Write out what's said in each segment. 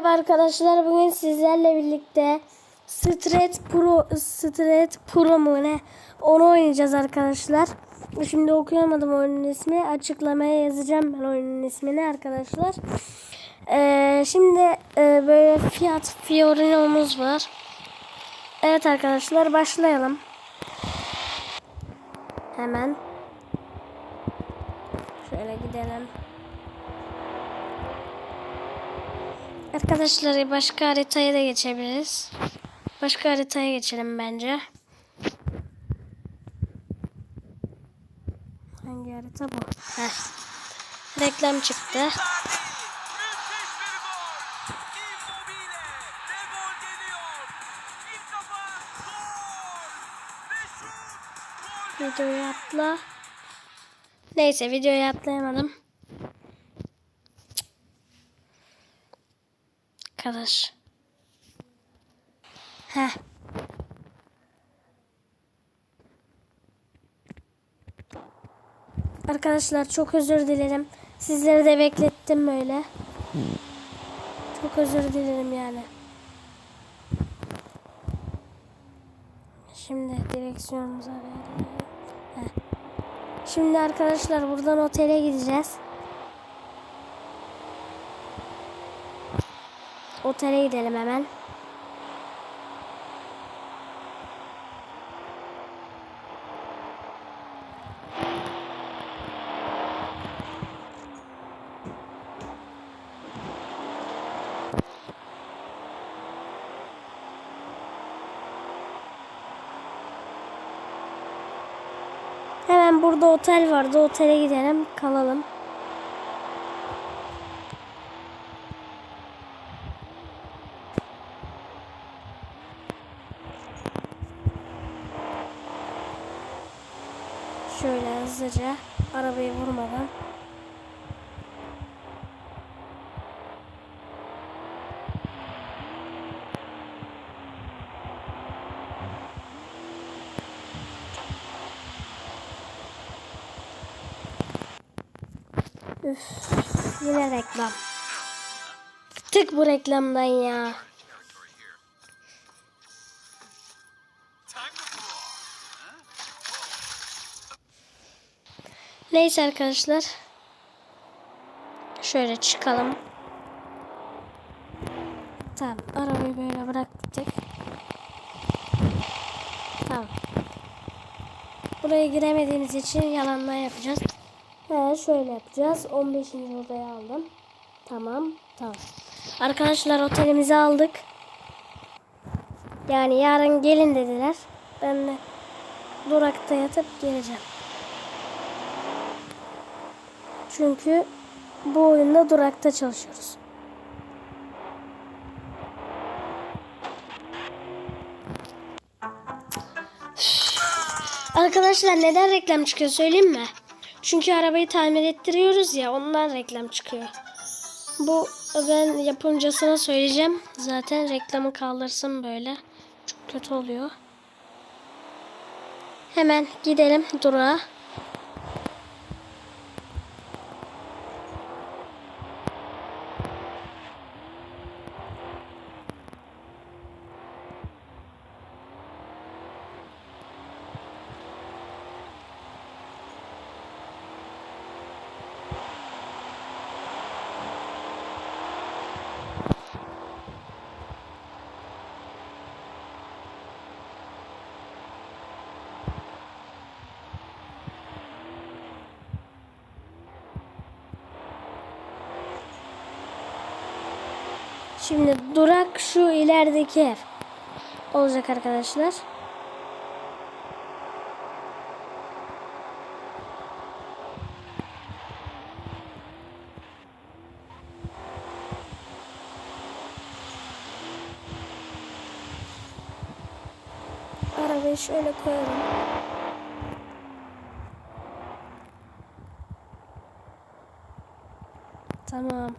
Merhaba arkadaşlar bugün sizlerle birlikte Street Pro Street Pro mu ne onu oynayacağız arkadaşlar. Şimdi okuyamadım oyunun ismini açıklamaya yazacağım ben oyunun ismini arkadaşlar. Ee, şimdi e, böyle Fiat Fiorino'muz var. Evet arkadaşlar başlayalım. Hemen. Şöyle gidelim. Arkadaşlar başka haritaya da geçebiliriz. Başka haritaya geçelim bence. Hangi harita bu? Heh. Reklam çıktı. Videoyu atla. Neyse videoyu atlayamadım. Arkadaş. Heh. Arkadaşlar çok özür dilerim. Sizleri de beklettim böyle. Çok özür dilerim yani. Şimdi direksiyonumuza verelim. Şimdi arkadaşlar buradan otele gideceğiz. Otele gidelim hemen. Hemen burada otel vardı. Otele gidelim, kalalım. Şöyle hızlıca arabayı vurmadan. Üf, yine reklam. Tık bu reklamdan ya. Neyse arkadaşlar. Şöyle çıkalım. Tamam. Arabayı böyle bıraktık. Tamam. Buraya giremediğimiz için yalanma yapacağız. He, şöyle yapacağız. 15. odaya aldım. Tamam. Tamam. Arkadaşlar otelimizi aldık. Yani yarın gelin dediler. Ben de durakta yatıp geleceğim. Çünkü bu oyunda durakta çalışıyoruz. Arkadaşlar neden reklam çıkıyor söyleyeyim mi? Çünkü arabayı tamir ettiriyoruz ya ondan reklam çıkıyor. Bu ben yapımcısına söyleyeceğim. Zaten reklamı kaldırsın böyle. Çok kötü oluyor. Hemen gidelim durağa. Şimdi durak şu ilerideki ev olacak arkadaşlar. Arabayı şöyle koyalım. Tamam.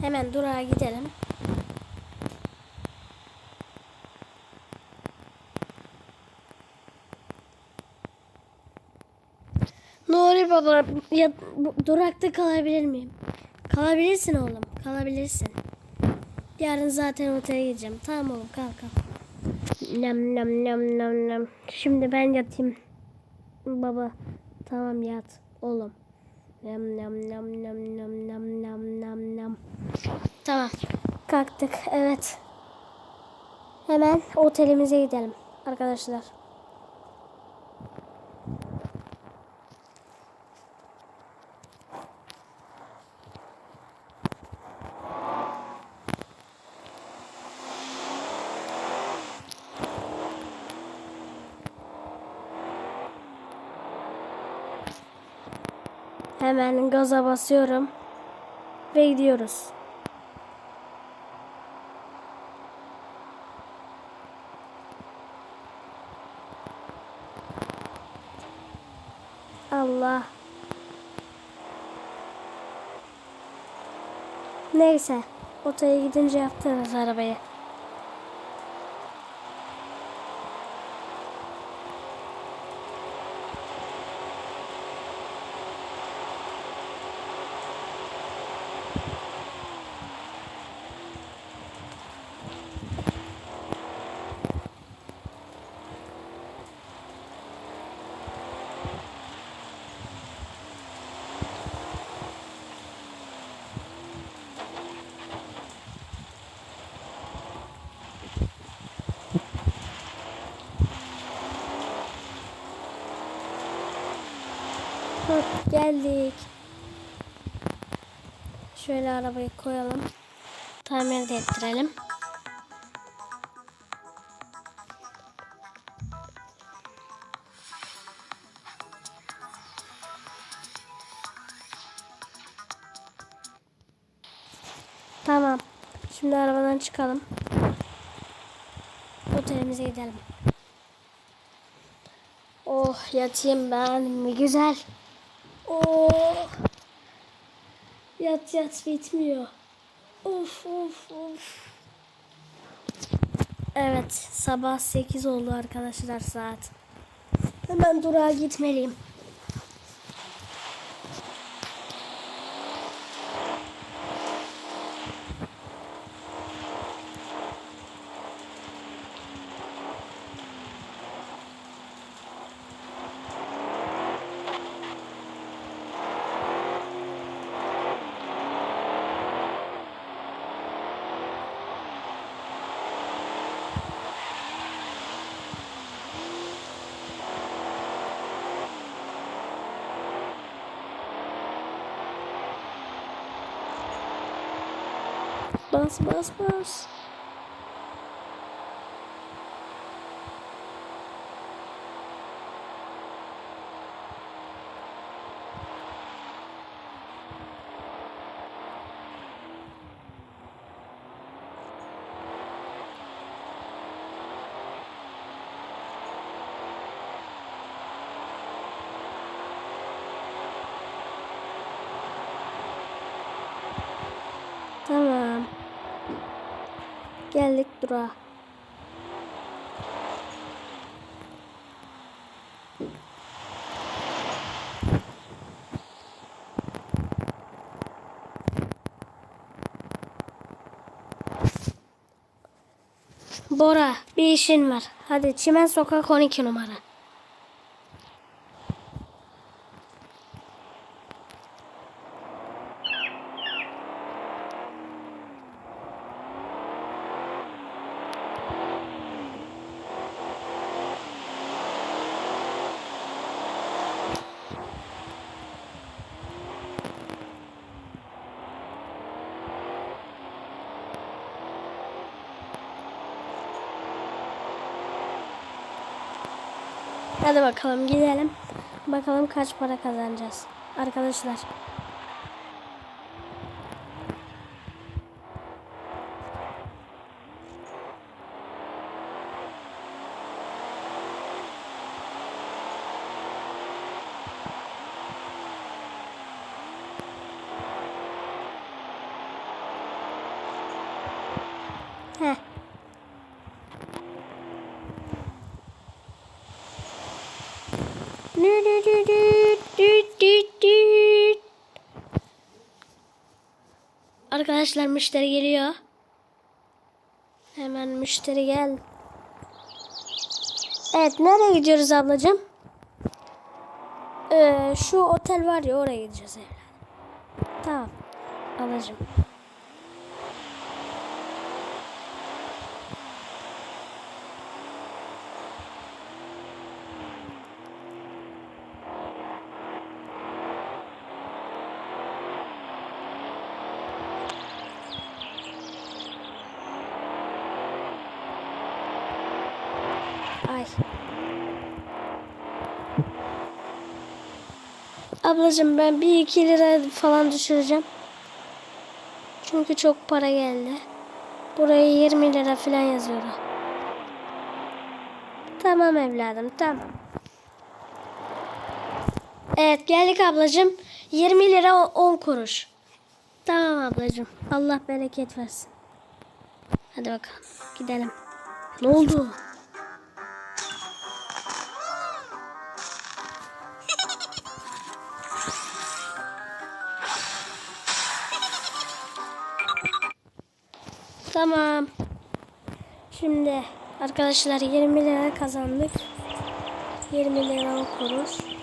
Hemen durağa gidelim. Baba ya, durakta kalabilir miyim? Kalabilirsin oğlum. Kalabilirsin. Yarın zaten otele gideceğim. Tamam oğlum kalk kalk. Nem nem nem nem nem. Şimdi ben yatayım. Baba tamam yat oğlum. Nem nem nem nem nem nem nem nem nem. Tamam kalktık evet. Hemen otelimize gidelim arkadaşlar. Hemen gaza basıyorum ve gidiyoruz. Allah. Neyse. Otaya gidince yaptınız arabayı. Geldik. Şöyle arabayı koyalım. Tamir de ettirelim. Tamam. Şimdi arabadan çıkalım. Otelimize gidelim. Oh yatayım ben. Ne güzel. Oh. Yat yat bitmiyor. Of of of. Evet sabah 8 oldu arkadaşlar saat. Hemen durağa gitmeliyim. Bas bas bas. Tamam. Geldik durağa. Bora bir işin var. Hadi Çimen Sokak 12 numara. Hadi bakalım gidelim. Bakalım kaç para kazanacağız. Arkadaşlar. Heh. Arkadaşlar müşteri geliyor. Hemen müşteri gel. Evet nereye gidiyoruz ablacığım? Ee, şu otel var ya oraya gideceğiz evladım. Tamam ablacığım. Ay. Ablacığım ben bir iki lira falan düşüreceğim. Çünkü çok para geldi. Buraya 20 lira falan yazıyor. Tamam evladım tamam. Evet geldik ablacığım. 20 lira 10 kuruş. Tamam ablacığım. Allah bereket versin. Hadi bakalım gidelim. Ne oldu? Tamam. Şimdi arkadaşlar 20 lira kazandık. 20 lira kuruş.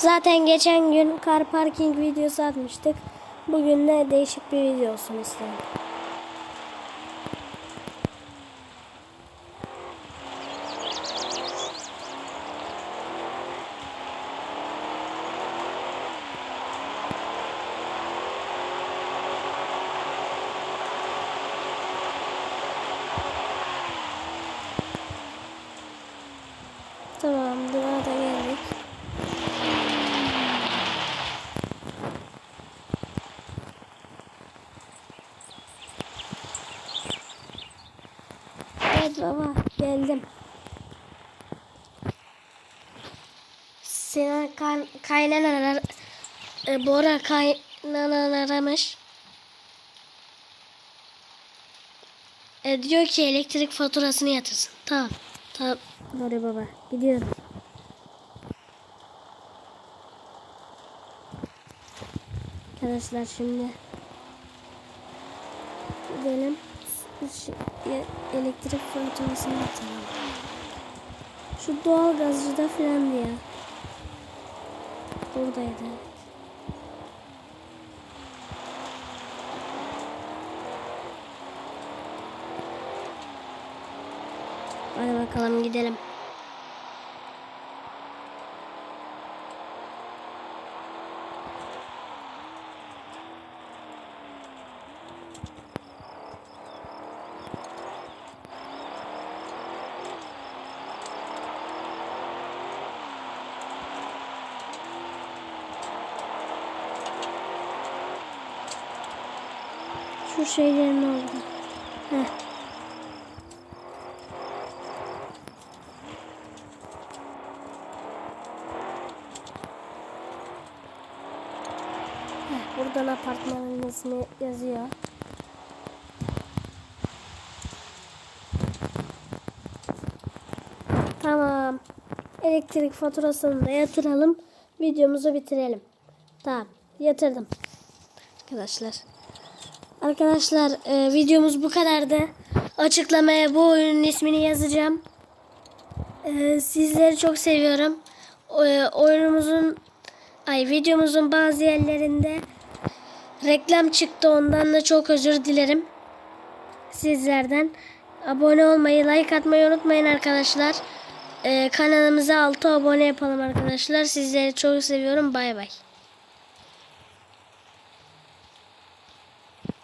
Zaten geçen gün car parking videosu atmıştık. Bugün de değişik bir video olsun istedim. Tamam, duvara da geldik. Baba geldim. Sinan kan, kaynanan e, Bora kaynanan aramış. E, diyor ki elektrik faturasını yatırsın. Tamam. Tamam. Bora baba gidiyorum. Arkadaşlar şimdi gidelim. Şu e- elektrik faturasını atalım. Şu doğal gazcıda filan diye. Buradaydı. Hadi bakalım gidelim. Şu şeylerin orada. Heh. Heh, buradan apartmanın ismi yazıyor. Tamam. Elektrik faturasını da yatıralım. Videomuzu bitirelim. Tamam. Yatırdım. Arkadaşlar. Arkadaşlar e, videomuz bu kadardı. Açıklamaya bu oyunun ismini yazacağım. E, sizleri çok seviyorum. E, oyunumuzun ay videomuzun bazı yerlerinde reklam çıktı. Ondan da çok özür dilerim. Sizlerden. Abone olmayı, like atmayı unutmayın arkadaşlar. E, kanalımıza 6 abone yapalım arkadaşlar. Sizleri çok seviyorum. Bay bay.